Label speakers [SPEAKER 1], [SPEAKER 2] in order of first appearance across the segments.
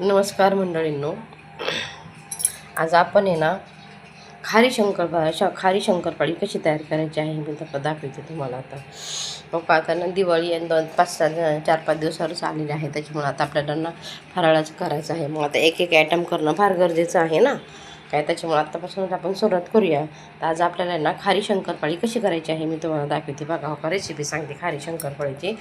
[SPEAKER 1] नमस्कार मंडळींनो. आज आपण आहे ना खारी शंकर श खारी शंकरपाळी कशी तयार करायची आहे मी तर दाखवते तुम्हाला आता. मग कारण ना दिवाळी आणि दोन पाच सहा चार पाच दिवसावरच आलेली आहे त्याच्यामुळे आता आपल्याला ना फराळाचं करायचं आहे. मग आता एक एक आयटम करणं फार गरजेचं आहे ना. काय त्याच्यामुळे आत्तापासूनच आपण सुरुवात करूया. तर आज आपल्याला आहे ना खारी शंकरपाळी कशी करायची आहे मी तुम्हाला दाखवते. बघा हो का रेसिपी सांगते खारी शंकरपाळीची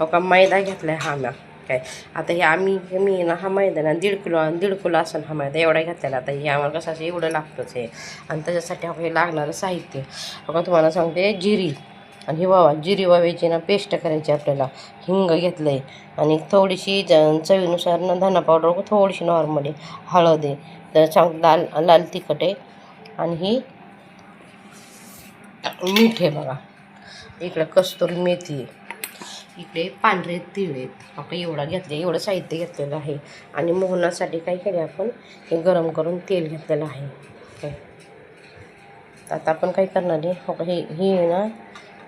[SPEAKER 1] हो का मैदा घेतला आहे हा ना. काय? आता हे आम्ही मी ना हा मैदा ना दीड किलो दीड किलो असेल हा मैदा एवढा घेतलेला. आता हे आम्हाला कसं असं एवढं लागतंच आहे आणि त्याच्यासाठी आपण हे लागणारं साहित्य. बघा तुम्हाला सांगते जिरी. आणि ही वावा जिरी वाव्याची ना पेस्ट करायची आपल्याला. हिंग घेतलं आहे आणि थोडीशी चवीनुसार ना धना पावडर थोडीशी नॉर्मली हळद आहे. तर चांग लाल लाल तिखट आहे. आणि ही मीठ आहे बघा. इकडं कस्तुरी मेथी आहे. इकडे पांढरे तिळ आहेत. आपण एवढा घेतले एवढं साहित्य घेतलेलं आहे. आणि मोहनासाठी काय केले आपण? हे गरम करून तेल घेतलेलं आहे. काय आता आपण काय करणार आहे? हो, हे हे ना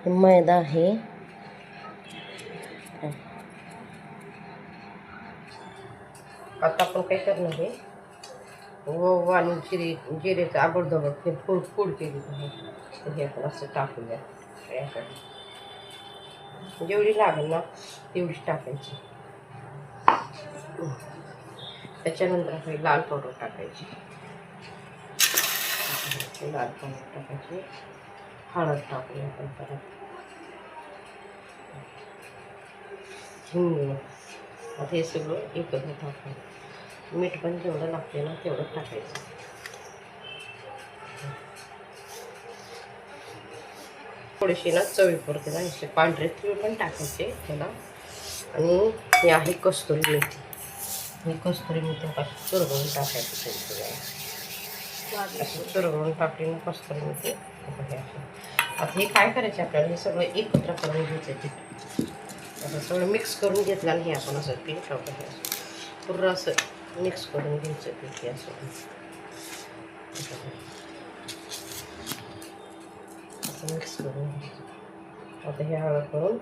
[SPEAKER 1] हे मैदा आहे. आता आपण काय करणार आहे? व आणि जिरे जिरेचं आबडधोबड ते फूड फूड केली आहे हे आपण असं टाकूया. यासाठी जेवढी लागेल ना तेवढी टाकायची. त्याच्यानंतर आपण लाल पावडर टाकायची. लाल पावडर टाकायची. हळद टाकूया आपण परत. हिंग. आता हे सगळं एकत्र टाकायचं मीठ पण जेवढं लागते ना तेवढं टाकायचं. थोडीशी ना चवी पुरते ना असे पांढरे तिळ पण टाकायचे त्याला आणि हे आहे कस्तुरी मेथी. ही कस्तुरी मेथी अशी चुरगळून टाकायची त्यांची अशी चुरगळून टाकली ना कस्तुरी मेथी आता हे असं. आता हे काय करायचं आपल्याला? हे सगळं एकत्र करून घ्यायचं पीठ असं सगळं मिक्स करून घेतलं आणि हे आपण असं पीठ ठेवतो हे. असं पूर्ण असं मिक्स करून घ्यायचं पीठ हे असं. असं मिक्स करून आता हे हळद करून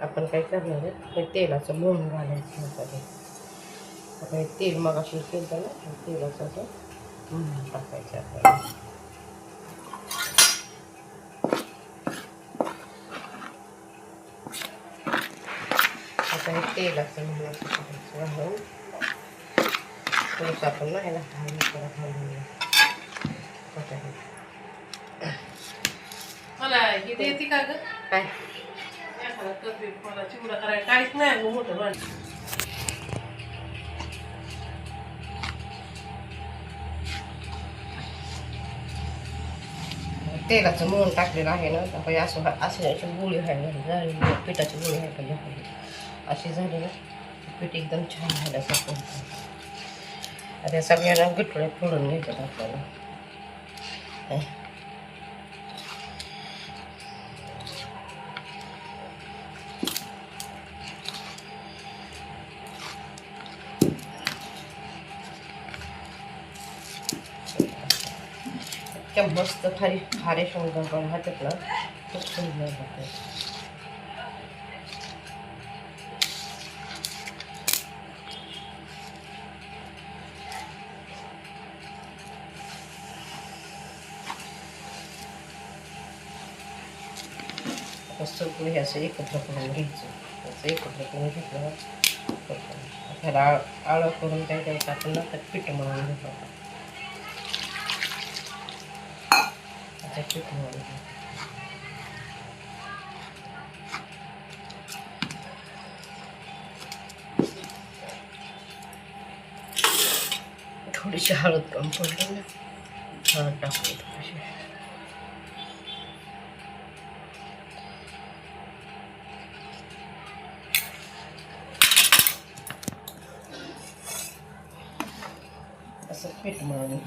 [SPEAKER 1] आपण काय करणार आहे? हे तेलाचं मोहन घालायचं ह्यामध्ये आता हे. तेल मग अशी केलं ना तेलाचं असं मोहन टाकायचं आपल्याला आता. हे तेलाचं म्हणून घालून थोडंसं आपण ना ह्याला घालून.
[SPEAKER 2] मला येते का ग?
[SPEAKER 1] काय?
[SPEAKER 2] एखादा करते मला चिवडा करायला काहीच नाही गं मोठं भांड
[SPEAKER 1] तेलाचं मोहन टाकलेलं आहे ना पाहिजे असं असे अशी गोळी व्हायला झाली पिठाची गोळी व्हायला पाहिजे. अशी झाली ना पीठ एकदम छान झाल्यासारखं आता या सगळ्यांना गठुळ्या फोडून घ्यायच्यात आपल्याला काय? इतक्या मस्त खारी खारे शंकर हातात ना खूप सुंदर होते आता सगळं हे असं एकत्र करून घ्यायचं असं एकत्र करून घेतलं ना, त्याला आळ आळं करून काय करायचं आपण ना त्यात पीठ म्हणून घेतो आता. आता पीठ म्हणून घ्यायचं. थोडीशी हळद कमी पडली ना हळद टाकली थोडीशी असं पीठ मळून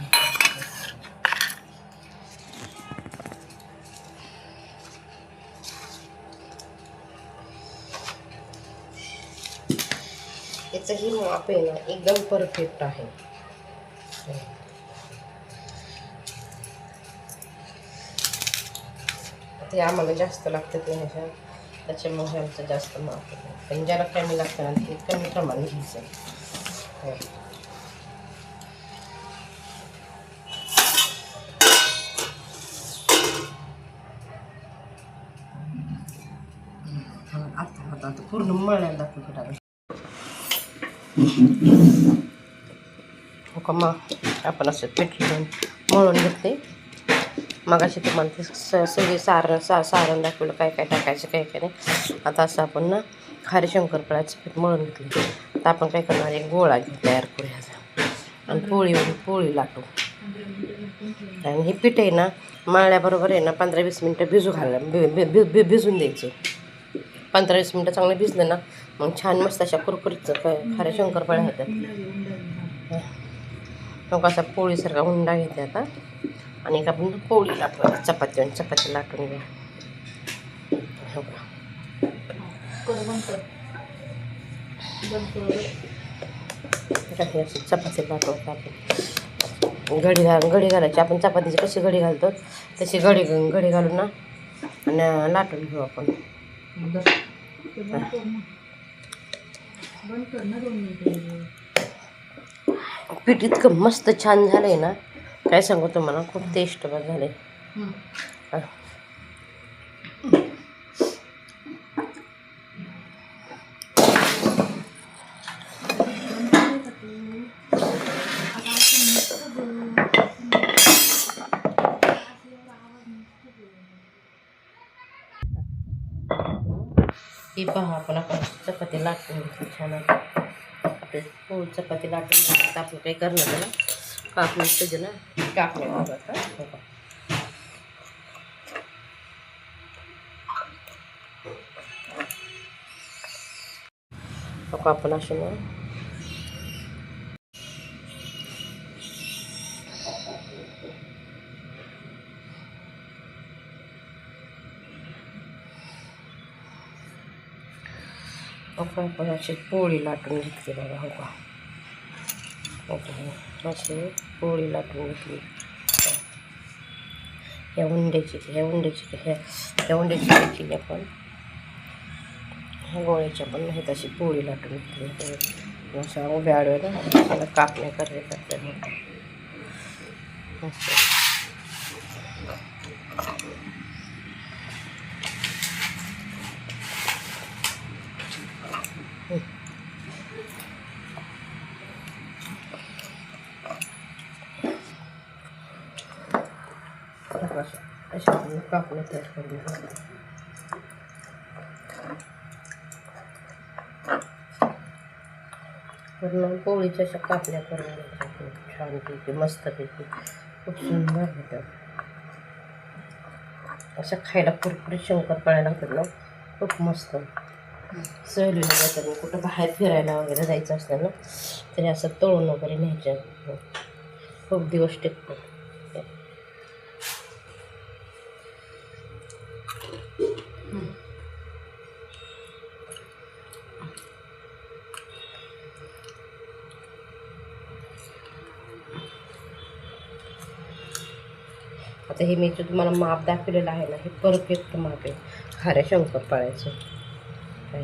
[SPEAKER 1] याचंही माप आहे ना एकदम परफेक्ट आहे. ते आम्हाला जास्त लागतं ना ह्याच्या त्याच्यामुळे आमचं जास्त माप पण ज्याला कमी लागतं ना ते कमी प्रमाणे घ्यायचं. हो. आता आता पूर्ण मळायला दाखवून हो का मग आपण असं पीठ घेऊन मळून घेतले. मग असे तुम्हाला ते सगळे सारण सा सारण दाखवलं काय काय टाकायचं काय काय नाही. आता असं आपण ना खारी शंकरपाळ्याचं पीठ मळून घेतलं. आता आपण काय करणार एक गोळा घेऊ तयार करू ह्याचा आणि पोळी पोळी लाटू. आणि हे पीठ आहे ना मळल्याबरोबर आहे ना पंधरा वीस मिनटं भिजू घाला भि- भि- भि- भि- भिजून द्यायचं. पंधरा वीस मिनटं चांगलं भिजलं ना मग छान मस्त अशा कुरकुरीत खाऱ्या शंकरपाळ्या होत्या. मग असा पोळीसारखा हुंडा घेते आता. आणि एक आपण पोळी लाटून चपाती आणि चपाती लाटून घ्या हो का चपाती लाटवतो आपण घडी घाल घडी घालायची. आपण चपातीची कशी घडी घालतो तशी घडी घडी घालून ना आणि लाटून घेऊ आपण. पीठ इतकं मस्त छान झालं आहे ना. काय सांगू तुम्हाला खूप टेस्ट झाले ही पहा आपण आपण चपाती लाटून घेतली छान आपले पोळी हो, चपाती लाटून घेतात तर आपलं काही करणार त्याला कापणी तुझं ना कापणे करू हो आपण असे ना हो आपण अशी पोळी लाटून घेतली बघा हो का? हो. अशी पोळी लाटून घेतली. ह्या उंड्याची ह्या उंड्याची ह्या ह्या उंड्याची घेतली आपण ह्या गोळ्याच्या पण नाही तशी पोळी लाटून घेतली. अशा उभ्या आडव्या ना त्याला कापण्या करते आपल्याला असं अशा अशा आपण कापण्या तयार करून घेऊ. पूर्ण पोळीच्या अशा कापल्या करून घ्यायच्या. आपण छानपैकी मस्तपैकी खूप सुंदर होतात अशा खायला कुरकुरीत शंकरपाळ्या लागतात ना. खूप मस्त. सहलीला जातात कुठं बाहेर फिरायला वगैरे जायचं असलं ना तरी असं तळून वगैरे न्यायचं खूप दिवस टिकतो आता हे मी जे तुम्हाला माप दाखवलेलं आहे ना हे परफेक्ट माप आहे. खाऱ्या शंकरपाळ्याचं काय?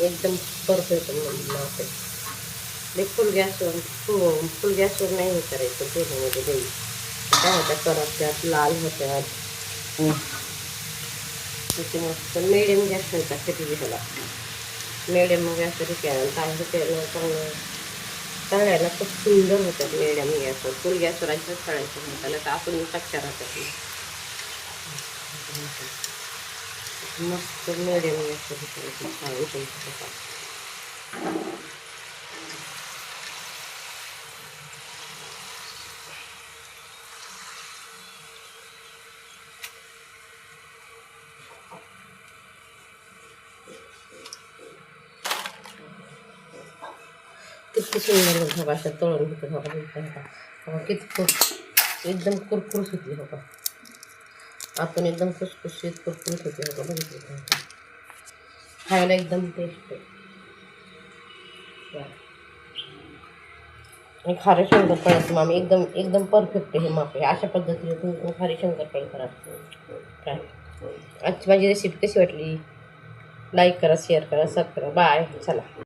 [SPEAKER 1] एकदम परफेक्ट माप आहे. मी फुल गॅसवर फुल फुल गॅसवर नाही हे करायचं तेलामध्ये द्यायचं काय होत्या करत त्यात लाल होत्यात. मस्त मिडियम गॅस ठेवतात किती ह्याला मिडियम गॅसवर केलं काय तेल चांगलं. तळायला खूप सुंदर होतात मिडियम गॅसवर फुल गॅसवर अशाच तळायचं म्हणतात. नाही तर आपण कच्च्या राहतात मस्त मिडियम गॅसवर करायचं छान किती सुंदर बघा अशा तळून घेतो बघा बघा किती खूप एकदम कुरकुरीत होती बघा. आपण एकदम खुसखुशीत कुरकुरीत होती बघा बघितली खायला एकदम टेस्ट. आणि खारे शंकरपाळ्याचं मामी एकदम एकदम परफेक्ट हे माप. आहे अशा पद्धतीने तुम्ही खारे शंकरपाळी करा. काय? आजची माझी रेसिपी कशी वाटली? लाईक करा शेअर करा सब करा बाय चला.